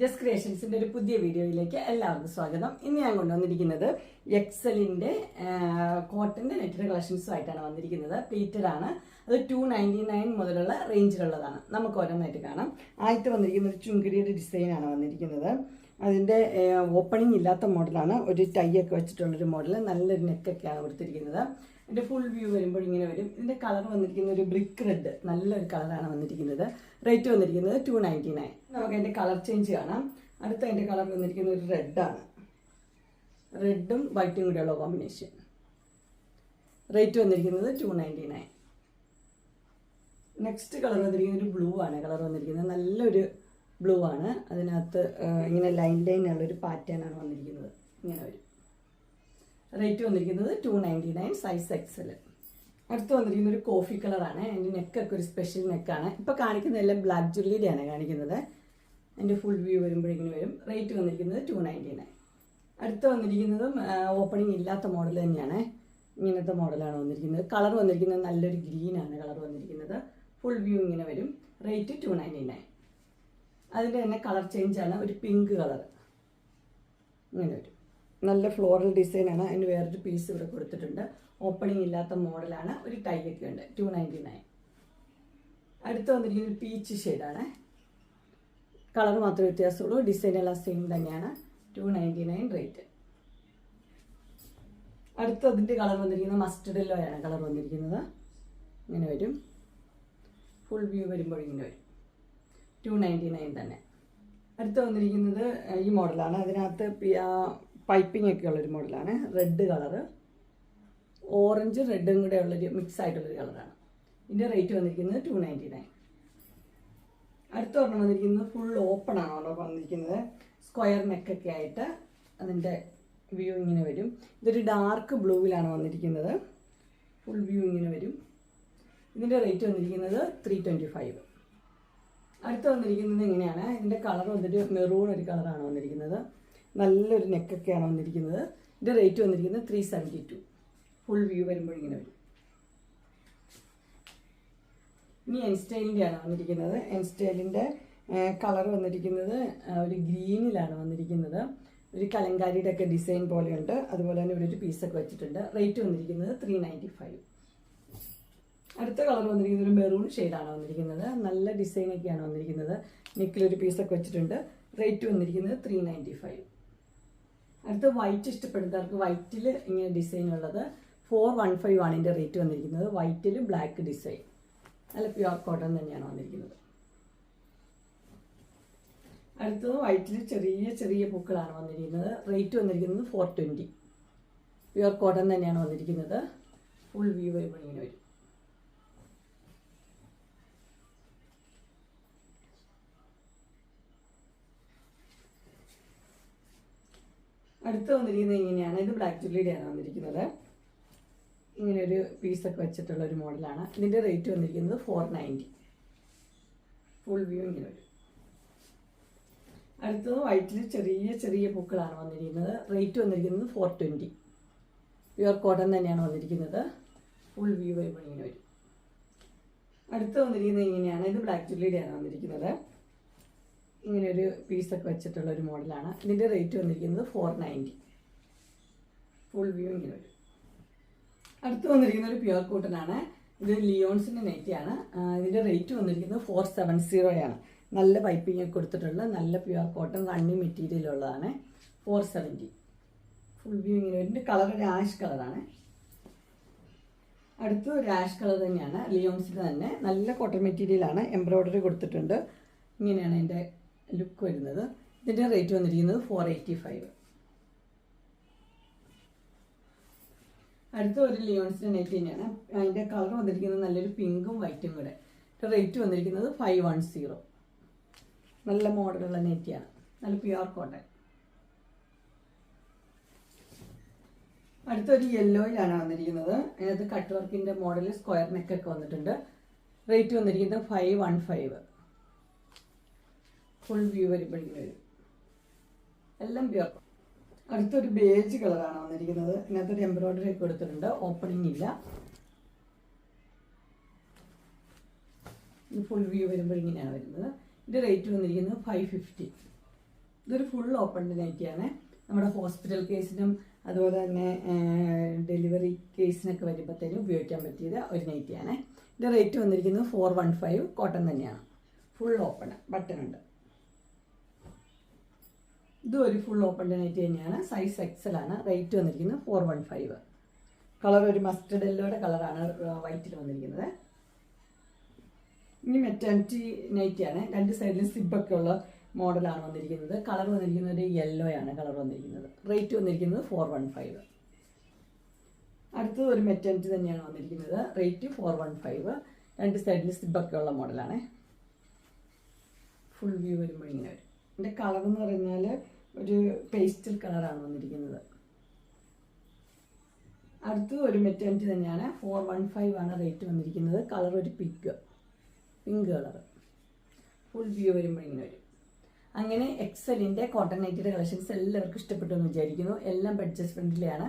ജസ് ക്രിയേഷൻസിന്റെ ഒരു പുതിയ വീഡിയോയിലേക്ക് എല്ലാവർക്കും സ്വാഗതം. ഇന്ന് ഞാൻ കൊണ്ടുവന്നിരിക്കുന്നത് എക്സലിന്റെ കോട്ടന്റെ നെറ്റഡ് കളക്ഷൻസുമായിട്ടാണ് വന്നിരിക്കുന്നത്. പ്ലീറ്റഡ് ആണ്. അത് ടു നയന്റി നയൻ മുതലുള്ള റേഞ്ചിലുള്ളതാണ് നമുക്ക് ഓരോന്നായിട്ട് കാണാം. ആദ്യത്തെ വന്നിരിക്കുന്ന ഒരു ചുങ്കിടിയുടെ ഡിസൈനാണ് വന്നിരിക്കുന്നത്. അതിന്റെ ഓപ്പണിംഗ് ഇല്ലാത്ത മോഡലാണ് ഒരു ടൈ ഒക്കെ വെച്ചിട്ടുള്ളൊരു മോഡൽ നല്ലൊരു നെക്കൊക്കെയാണ് കൊടുത്തിരിക്കുന്നത്. ഇതിന്റെ ഫുൾ വ്യൂ വരുമ്പോൾ ഇങ്ങനെ വരും. ഇതിന്റെ കളർ വന്നിരിക്കുന്ന ഒരു ബ്രിക്ക് റെഡ് നല്ലൊരു കളറാണ് വന്നിരിക്കുന്നത്. റേറ്റ് വന്നിരിക്കുന്നത് ടു നയന്റി നയൻ നമുക്ക് അതിന്റെ കളർ ചേഞ്ച് കാണാം. അടുത്ത അതിന്റെ കളർ വന്നിരിക്കുന്ന ഒരു റെഡാണ് റെഡും വൈറ്റും കൂടെയുള്ള കോമ്പിനേഷൻ റേറ്റ് വന്നിരിക്കുന്നത് two ninety nine next colour വന്നിരിക്കുന്നത് ഒരു ബ്ലൂ ആണ്. കളർ വന്നിരിക്കുന്നത് നല്ലൊരു ബ്ലൂ ആണ്. അതിനകത്ത് ഇങ്ങനെ ലൈൻ ഉള്ളൊരു പാറ്റേൺ ആണ് വന്നിരിക്കുന്നത്. ഇങ്ങനെ വരും. റേറ്റ് വന്നിരിക്കുന്നത് two ninety nine size XL അടുത്ത് വന്നിരിക്കുന്ന ഒരു കോഫി കളറാണ് എന്റെ നെക്കൊക്കെ ഒരു സ്പെഷ്യൽ നെക്കാണ് ഇപ്പോൾ കാണിക്കുന്നതെല്ലാം ബ്ലാക്ക് ജുവല്ലറിയാണ് കാണിക്കുന്നത്. എന്റെ ഫുൾ വ്യൂ വരുമ്പോഴിങ്ങനെ വരും. റേറ്റ് വന്നിരിക്കുന്നത് ടു നയന്റി നയൻ അടുത്ത് വന്നിരിക്കുന്നതും ഓപ്പണിംഗ് ഇല്ലാത്ത മോഡൽ തന്നെയാണ്. ഇങ്ങനത്തെ മോഡലാണ് വന്നിരിക്കുന്നത്. കളർ വന്നിരിക്കുന്നത് നല്ലൊരു ഗ്രീനാണ് കളർ വന്നിരിക്കുന്നത്. ഫുൾ വ്യൂ ഇങ്ങനെ വരും. റേറ്റ് ടു നയന്റി നയൻ അതിന്റെ തന്നെ കളർ ചേഞ്ചാണ് ഒരു പിങ്ക് കളർ ഇങ്ങനെ വരും. നല്ല ഫ്ലോറൽ ഡിസൈനാണ് അതിന് വേറൊരു പീസ് ഇവിടെ കൊടുത്തിട്ടുണ്ട്. ഓപ്പണിംഗ് ഇല്ലാത്ത മോഡലാണ് ഒരു ടൈ ഒക്കെ ഉണ്ട്. ടു നയന്റി നയൻ അടുത്ത് വന്നിരിക്കുന്നത് പീച്ച് ഷെയ്ഡാണ് കളർ മാത്രമേ വ്യത്യാസമുള്ളൂ. ഡിസൈൻ എല്ലാം സെയിം തന്നെയാണ്. ടു നയന്റി നയൻ റേറ്റ് അടുത്ത് അതിന്റെ കളർ വന്നിരിക്കുന്നത് മസ്റ്റർഡ് ആണ് കളർ വന്നിരിക്കുന്നത്. ഇങ്ങനെ വരും. ഫുൾ വ്യൂ വരുമ്പോൾ ഇങ്ങനെ വരും. ടു നയന്റി നയൻ തന്നെ. അടുത്ത് വന്നിരിക്കുന്നത് ഈ മോഡലാണ് അതിനകത്ത് പൈപ്പിംഗ് ഒക്കെ ഉള്ളൊരു മോഡലാണ് റെഡ് കളറ് ഓറഞ്ച് റെഡും കൂടെ ഉള്ളൊരു മിക്സ് ആയിട്ടുള്ളൊരു കളറാണ് ഇതിന്റെ റേറ്റ് വന്നിരിക്കുന്നത് ടു നയന്റി നയൻ അടുത്ത ഒരെണ്ണം വന്നിരിക്കുന്നത് ഫുൾ ഓപ്പൺ ആണ് അവിടെ വന്നിരിക്കുന്നത് സ്ക്വയർ നെക്കൊക്കെ ആയിട്ട് അതിന്റെ വ്യൂ ഇങ്ങനെ വരും. ഇതൊരു ഡാർക്ക് ബ്ലൂവിലാണ് വന്നിരിക്കുന്നത്. ഫുൾ വ്യൂ ഇങ്ങനെ വരും. ഇതിന്റെ റേറ്റ് വന്നിരിക്കുന്നത് ത്രീ ട്വന്റി ഫൈവ് അടുത്ത് വന്നിരിക്കുന്നത് ഇങ്ങനെയാണ് ഇതിന്റെ കളർ വന്നിട്ട് മെറൂൺ ഒരു കളറാണ് വന്നിരിക്കുന്നത്. നല്ലൊരു നെക്കൊക്കെയാണ് വന്നിരിക്കുന്നത്. ഇതിന്റെ റേറ്റ് വന്നിരിക്കുന്നത് three seventy two full view വരുമ്പോൾ ഇങ്ങനെ വരും. ഇനി എൻസ്റ്റൈലിന്റെ ആണ് വന്നിരിക്കുന്നത് എൻസ്റ്റൈലിന്റെ കളർ വന്നിരിക്കുന്നത് ഒരു ഗ്രീനിലാണ് വന്നിരിക്കുന്നത്. ഒരു കലങ്കാരിയുടെ ഒക്കെ ഡിസൈൻ പോലെയുണ്ട്. അതുപോലെ തന്നെ ഇവിടെ ഒരു പീസൊക്കെ വെച്ചിട്ടുണ്ട്. റേറ്റ് വന്നിരിക്കുന്നത് ത്രീ നയന്റി ഫൈവ് അടുത്ത കളർ വന്നിരിക്കുന്നത് ഒരു മെറൂൺ ഷെയ്ഡാണ് വന്നിരിക്കുന്നത്. നല്ല ഡിസൈനൊക്കെയാണ് വന്നിരിക്കുന്നത്. നെക്കിലൊരു പീസൊക്കെ വെച്ചിട്ടുണ്ട്. റേറ്റ് വന്നിരിക്കുന്നത് ത്രീ നയന്റി ഫൈവ് അടുത്ത വൈറ്റ് ഇഷ്ടപ്പെടുന്നവർക്ക് വൈറ്റിൽ ഇങ്ങനെ ഡിസൈൻ ഉള്ളത്. ഫോർ വൺ ഫൈവ് ആണ് റേറ്റ് വന്നിരിക്കുന്നത്. വൈറ്റിൽ ബ്ലാക്ക് ഡിസൈൻ നല്ല പ്യുവർ കോട്ടൺ തന്നെയാണ് വന്നിരിക്കുന്നത്. അടുത്തത് വൈറ്റിൽ ചെറിയ ചെറിയ പൂക്കളാണ് വന്നിരിക്കുന്നത്. റേറ്റ് വന്നിരിക്കുന്നത് ഫോർ ട്വന്റി പ്യുവർ കോട്ടൺ തന്നെയാണ് വന്നിരിക്കുന്നത്. ഫുൾ വ്യൂ വരുമ്പോൾ ഇങ്ങനെ വരും. അടുത്ത് വന്നിരിക്കുന്നത് ഇങ്ങനെയാണ്. ഇത് ബ്ലാക്ക് ജുള്ളിയുടെയാണ് വന്നിരിക്കുന്നത്. ഇങ്ങനെ ഒരു പീസൊക്കെ വെച്ചിട്ടുള്ള ഒരു മോഡലാണ്. ഇതിന്റെ റേറ്റ് വന്നിരിക്കുന്നത് ഫോർ നയന്റി ഫുൾ വ്യൂ ഇങ്ങനെ വരും അടുത്തത് വൈറ്റിൽ ചെറിയ ചെറിയ പൂക്കളാണ് വന്നിരിക്കുന്നത്. റേറ്റ് വന്നിരിക്കുന്നത് ഫോർ ട്വന്റി പ്യുവർ കോട്ടൺ തന്നെയാണ് വന്നിരിക്കുന്നത്. ഫുൾ വ്യൂ വരുമ്പോൾ ഇങ്ങനെ വരും അടുത്ത് വന്നിരിക്കുന്നത് ഇങ്ങനെയാണ്. ഇത് ബ്ലാക്ക് ജുള്ളിയുടെയാണ് വന്നിരിക്കുന്നത്. ഇങ്ങനെ ഒരു പീസൊക്കെ വെച്ചിട്ടുള്ള ഒരു മോഡലാണ്. ഇതിന്റെ റേറ്റ് വന്നിരിക്കുന്നത് ഫോർ നയന്റി ഫുൾ വ്യൂ ഇങ്ങനെ വരും. അടുത്ത് വന്നിരിക്കുന്ന ഒരു പ്യുവർ ആണ്. ഇത് ലിയോൺസിന്റെ നെറ്റിയാണ് ഇതിന്റെ റേറ്റ് വന്നിരിക്കുന്നത് ഫോർ സെവൻ സീറോയാണ് നല്ല പൈപ്പിംഗ് ഒക്കെ കൊടുത്തിട്ടുള്ള നല്ല പ്യുവർ കോട്ടൺ റണ്ണി മെറ്റീരിയൽ ഉള്ളതാണ്. ഫോർ സെവന്റി ഫുൾ വ്യൂ ഇങ്ങനെ ഇതിന്റെ കളർ ഒരു ആഷ് കളറാണ് അടുത്ത് ഒരു ആഷ് കളർ തന്നെയാണ് ലിയോൺസിന്റെ തന്നെ. നല്ല കോട്ടൺ മെറ്റീരിയലാണ് എംബ്രോയ്ഡറി കൊടുത്തിട്ടുണ്ട്. ഇങ്ങനെയാണ് അതിന്റെ ലുക്ക് വരുന്നത്. ഇതിന്റെ റേറ്റ് വന്നിരിക്കുന്നത് ഫോർ എയ്റ്റി ഫൈവ് അടുത്ത ഒരു ലിയോൺസിന്റെ തന്നെയാണ്. അതിന്റെ കളർ വന്നിരിക്കുന്നത് നല്ലൊരു പിങ്കും വൈറ്റും കൂടെ. റേറ്റ് വന്നിരിക്കുന്നത് ഫൈവ് വൺ സീറോ നല്ല മോഡലുള്ള നെറ്റിയാണ്. നല്ല പ്യുവർ കോട്ടൺ. അടുത്തൊരു യെല്ലോയിലാണ് വന്നിരിക്കുന്നത്. അതിനകത്ത് കട്ട് വർക്കിന്റെ മോഡൽ സ്ക്വയർ നെക്കൊക്കെ വന്നിട്ടുണ്ട്. റേറ്റ് വന്നിരിക്കുന്നത് five one five full view വരുമ്പോഴേക്കും വരും. എല്ലാം പ്യുവർ അടുത്തൊരു ബേജ് കളറാണ് വന്നിരിക്കുന്നത്. ഇതിനകത്തൊരു എംബ്രോയിഡറി ഒക്കെ കൊടുത്തിട്ടുണ്ട്. ഓപ്പണിംഗ് ഇല്ല. ഇത് ഫുൾ വ്യൂ വരുമ്പോൾ ഇങ്ങനെയാണ് വരുന്നത്. ഇതിന്റെ റേറ്റ് വന്നിരിക്കുന്നത് ഫൈവ് ഫിഫ്റ്റി ഇതൊരു ഫുൾ ഓപ്പൺ നൈറ്റിയാണ് നമ്മുടെ ഹോസ്പിറ്റൽ കേസിനും അതുപോലെ തന്നെ ഡെലിവറി കേസിനൊക്കെ വരുമ്പോഴത്തേനും ഉപയോഗിക്കാൻ പറ്റിയത് ഒരു നൈറ്റിയാണ് ഇതിന്റെ റേറ്റ് വന്നിരിക്കുന്നത് ഫോർ വൺ ഫൈവ് കോട്ടൺ തന്നെയാണ്. ഫുൾ ഓപ്പൺ ബട്ടൺ ഉണ്ട്. ഇതും ഒരു ഫുൾ ഓപ്പൺ നൈറ്റ് തന്നെയാണ്. സൈസ് എക്സൽ ആണ്. റേറ്റ് വന്നിരിക്കുന്നത് ഫോർ വൺ ഫൈവ് കളർ ഒരു മസ്റ്റർഡ് യെല്ലോയുടെ കളറാണ് വൈറ്റിൽ വന്നിരിക്കുന്നത്. ഇനി മെറ്റേണിറ്റി നൈറ്റ് ആണ്. രണ്ട് സൈഡിലും സിബൊക്കെ ഉള്ള മോഡലാണ് വന്നിരിക്കുന്നത്. കളർ വന്നിരിക്കുന്നത് ഒരു യെല്ലോ ആണ്. കളർ വന്നിരിക്കുന്നത്. റേറ്റ് വന്നിരിക്കുന്നത് ഫോർ വൺ ഫൈവ് അടുത്തത് ഒരു മെറ്റേണിറ്റി തന്നെയാണ് വന്നിരിക്കുന്നത്. റേറ്റ് ഫോർ വൺ ഫൈവ് രണ്ട് സൈഡിൽ സിബൊക്കെ ഉള്ള മോഡലാണ് ഫുൾ വ്യൂ വരുമ്പോൾ ഇങ്ങനെ വരും. ഇതിന്റെ കളർ എന്ന് പറഞ്ഞാൽ ഒരു പേസ്റ്റൽ കളറാണ് വന്നിരിക്കുന്നത്. അടുത്തത് ഒരു മെറ്റേണിറ്റി തന്നെയാണ്. ഫോർ വൺ ഫൈവ് ആണ് റേറ്റ് വന്നിരിക്കുന്നത്. കളർ ഒരു pink pink colour full view വരുമ്പോൾ ഇങ്ങനെ വരും. അങ്ങനെ എക്സലിന്റെ കോട്ടൺ നൈറ്റിയുടെ കളക്ഷൻസ് എല്ലാവർക്കും ഇഷ്ടപ്പെട്ടു എന്ന് വിചാരിക്കുന്നു. എല്ലാം ബഡ്ജറ്റ് ഫ്രണ്ട്ലിയാണ്